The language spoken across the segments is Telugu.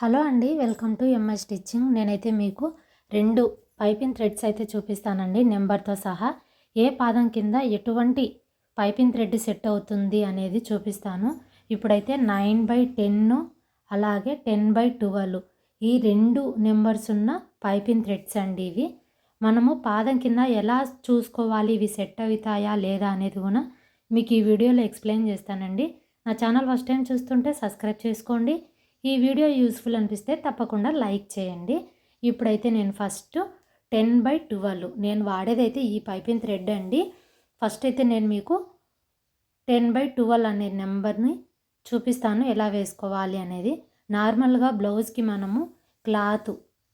హలో అండి వెల్కమ్ టు ఎంఐ స్టిచ్చింగ్ నేనైతే మీకు రెండు పైపింగ్ థ్రెడ్స్ అయితే చూపిస్తానండి నెంబర్తో సహా. ఏ పాదం కింద ఎటువంటి పైపింగ్ థ్రెడ్ సెట్ అవుతుంది అనేది చూపిస్తాను. ఇప్పుడైతే నైన్ బై టెన్ అలాగే టెన్ బై ట్వెల్వ్ ఈ రెండు నెంబర్స్ ఉన్న పైపింగ్ థ్రెడ్స్ అండి ఇవి. మనము పాదం కింద ఎలా చూసుకోవాలి ఇవి సెట్ అవుతాయా లేదా అనేది కూడా మీకు ఈ వీడియోలో ఎక్స్ప్లెయిన్ చేస్తానండి. నా ఛానల్ ఫస్ట్ టైం చూస్తుంటే సబ్స్క్రైబ్ చేసుకోండి. ఈ వీడియో యూస్ఫుల్ అనిపిస్తే తప్పకుండా లైక్ చేయండి. ఇప్పుడైతే నేను ఫస్ట్ టెన్ బై ట్వెల్వ్. నేను వాడేదైతే ఈ పైపింగ్ థ్రెడ్ అండి ఫస్ట్ అయితే నేను మీకు టెన్ బై ట్వెల్వ్ అనే నెంబర్ని చూపిస్తాను ఎలా వేసుకోవాలి అనేది. నార్మల్గా బ్లౌజ్కి మనము క్లాత్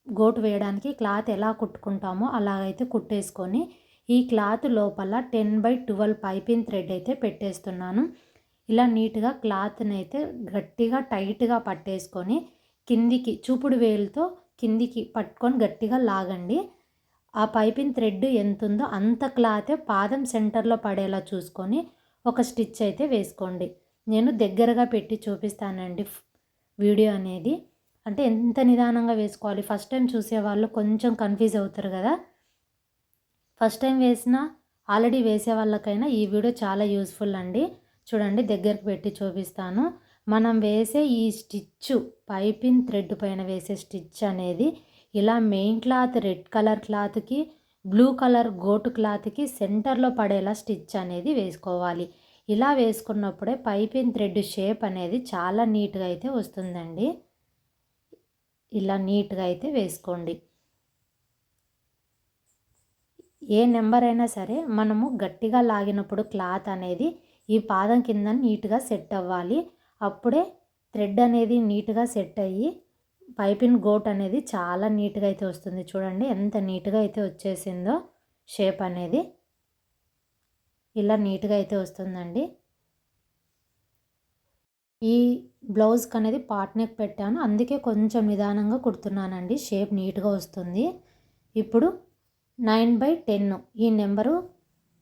గోటు వేయడానికి క్లాత్ ఎలా కుట్టుకుంటామో అలాగైతే కుట్టేసుకొని ఈ క్లాత్ లోపల ten by twelve piping thread అయితే పెట్టేస్తున్నాను. ఇలా నీట్గా క్లాత్ని అయితే గట్టిగా టైట్గా పట్టేసుకొని కిందికి చూపుడు వేలుతో కిందికి పట్టుకొని గట్టిగా లాగండి. ఆ పైపింగ్ థ్రెడ్ ఎంత ఉందో అంత క్లాతే పాదం సెంటర్లో పడేలా చూసుకొని ఒక స్టిచ్ అయితే వేసుకోండి. నేను దగ్గరగా పెట్టి చూపిస్తానండి వీడియో అనేది. అంటే ఎంత నిదానంగా వేసుకోవాలి? ఫస్ట్ టైం చూసేవాళ్ళు కొంచెం కన్ఫ్యూజ్ అవుతారు కదా. ఫస్ట్ టైం వేసిన ఆల్రెడీ వేసే వాళ్ళకైనా ఈ వీడియో చాలా యూస్ఫుల్ అండి. చూడండి దగ్గరకు పెట్టి చూపిస్తాను. మనం వేసే ఈ స్టిచ్చు పైపింగ్ థ్రెడ్ పైన వేసే స్టిచ్ అనేది ఇలా మెయిన్ క్లాత్ రెడ్ కలర్ క్లాత్కి బ్లూ కలర్ గోటు క్లాత్కి సెంటర్లో పడేలా స్టిచ్ అనేది వేసుకోవాలి. ఇలా వేసుకున్నప్పుడే పైపింగ్ థ్రెడ్ షేప్ అనేది చాలా నీట్గా అయితే వస్తుందండి. ఇలా నీట్గా అయితే వేసుకోండి. ఏ నెంబర్ అయినా సరే మనము గట్టిగా లాగినప్పుడు క్లాత్ అనేది ఈ పాదం కింద నీట్గా సెట్ అవ్వాలి. అప్పుడే థ్రెడ్ అనేది నీట్గా సెట్ అయ్యి పైపింగ్ గోట్ అనేది చాలా నీట్గా అయితే వస్తుంది. చూడండి ఎంత నీట్గా అయితే వచ్చేసిందో షేప్ అనేది. ఇలా నీట్గా అయితే వస్తుందండి. ఈ బ్లౌజ్కి అనేది పాట్ నెక్ పెట్టాను. అందుకే కొంచెం నిదానంగా కుడుతున్నానండి. షేప్ నీట్గా వస్తుంది. ఇప్పుడు నైన్ బై టెన్ ఈ నెంబరు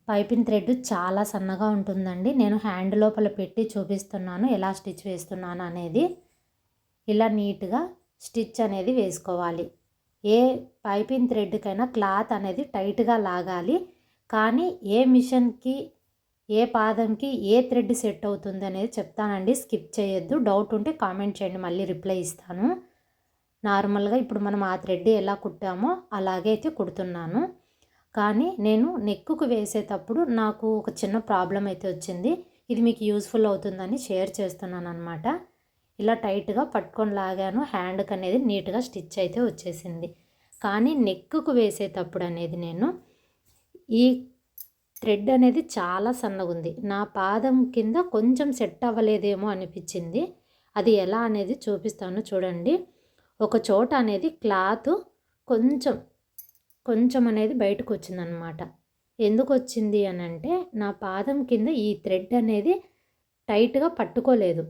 పైపింగ్ థ్రెడ్ చాలా సన్నగా ఉంటుందండి. నేను హ్యాండ్ లోపల పెట్టి చూపిస్తున్నాను ఎలా స్టిచ్ వేస్తున్నాను అనేది. ఇలా నీట్గా స్టిచ్ అనేది వేసుకోవాలి. ఏ పైపింగ్ థ్రెడ్కైనా క్లాత్ అనేది టైట్గా లాగాలి. కానీ ఏ మిషన్కి ఏ పాదంకి ఏ థ్రెడ్ సెట్ అవుతుంది అనేది చెప్తానండి. స్కిప్ చేయొద్దు. డౌట్ ఉంటే కామెంట్ చేయండి. మళ్ళీ రిప్లై ఇస్తాను. నార్మల్గా ఇప్పుడు మనం ఆ థ్రెడ్ ఎలా కుట్టామో అలాగే అయితే కుడుతున్నాను. కానీ నేను నెక్కుకు వేసేటప్పుడు నాకు ఒక చిన్న ప్రాబ్లం అయితే వచ్చింది. ఇది మీకు యూస్ఫుల్ అవుతుందని షేర్ చేస్తున్నాను అనమాట ఇలా టైట్గా పట్టుకొని లాగాను హ్యాండ్కి అనేది నీట్గా స్టిచ్ అయితే వచ్చేసింది. కానీ నెక్కుకు వేసేటప్పుడు అనేది నేను ఈ థ్రెడ్ అనేది చాలా సన్నగా ఉంది. నా పాదం కింద కొంచెం సెట్ అవ్వలేదేమో అనిపించింది. అది ఎలా అనేది చూపిస్తాను చూడండి. ఒక చోట అనేది క్లాత్ కొంచెం కొంచెం అనేది బయటకు వచ్చిందనమాట ఎందుకు వచ్చింది అని అంటే నా పాదం కింద ఈ థ్రెడ్ అనేది టైట్గా పట్టుకోలేదు.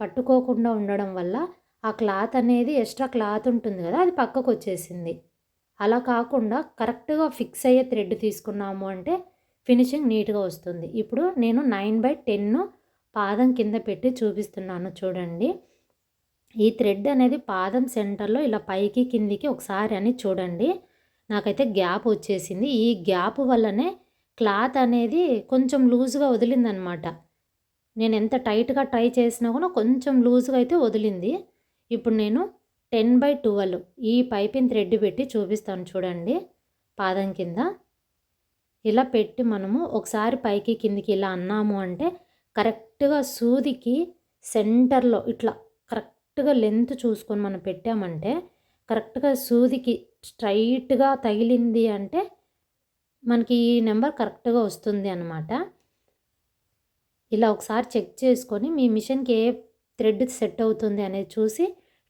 పట్టుకోకుండా ఉండడం వల్ల ఆ క్లాత్ అనేది ఎక్స్ట్రా క్లాత్ ఉంటుంది కదా అది పక్కకు వచ్చేసింది అలా కాకుండా కరెక్ట్గా ఫిక్స్ అయ్యే థ్రెడ్ తీసుకున్నాము అంటే ఫినిషింగ్ నీట్గా వస్తుంది. ఇప్పుడు నేను నైన్ బై టెన్ పాదం కింద పెట్టి చూపిస్తున్నాను చూడండి. ఈ థ్రెడ్ అనేది పాదం సెంటర్లో ఇలా పైకి కిందికి ఒకసారి అని చూడండి. నాకైతే గ్యాప్ వచ్చేసింది. ఈ గ్యాప్ వల్లనే క్లాత్ అనేది కొంచెం లూజ్గా వదిలిందనమాట. నేను ఎంత టైట్గా ట్రై చేసినా కూడా కొంచెం లూజ్గా అయితే వదిలింది. ఇప్పుడు నేను టెన్ బై ట్వెల్వ్ ఈ పైపింగ్ థ్రెడ్ పెట్టి చూపిస్తాను చూడండి పాదం కింద. ఇలా పెట్టి మనము ఒకసారి పైకి కిందికి ఇలా అన్నాము అంటే కరెక్ట్గా సూదికి సెంటర్లో ఇట్లా కరెక్ట్గా లెంత్ చూసుకొని మనం పెట్టామంటే కరెక్ట్గా సూదికి స్ట్రైట్గా తగిలింది అంటే మనకి ఈ నెంబర్ కరెక్ట్గా వస్తుంది అనమాట ఇలా ఒకసారి చెక్ చేసుకొని మీ మిషన్కి ఏ థ్రెడ్ సెట్ అవుతుంది అనేది చూసి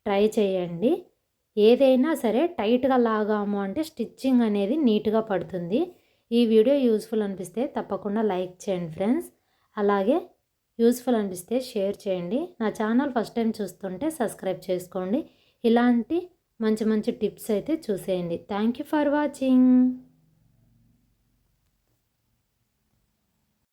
ట్రై చేయండి. ఏదైనా సరే టైట్గా లాగాము అంటే స్టిచ్చింగ్ అనేది నీట్గా పడుతుంది. ఈ వీడియో యూస్ఫుల్ అనిపిస్తే తప్పకుండా లైక్ చేయండి ఫ్రెండ్స్. అలాగే యూస్ఫుల్ అనిపిస్తే షేర్ చేయండి. నా ఛానల్ ఫస్ట్ టైం చూస్తుంటే సబ్స్క్రైబ్ చేసుకోండి. ఇలాంటి మంచి మంచి టిప్స్ అయితే చూసేయండి. Thank you for watching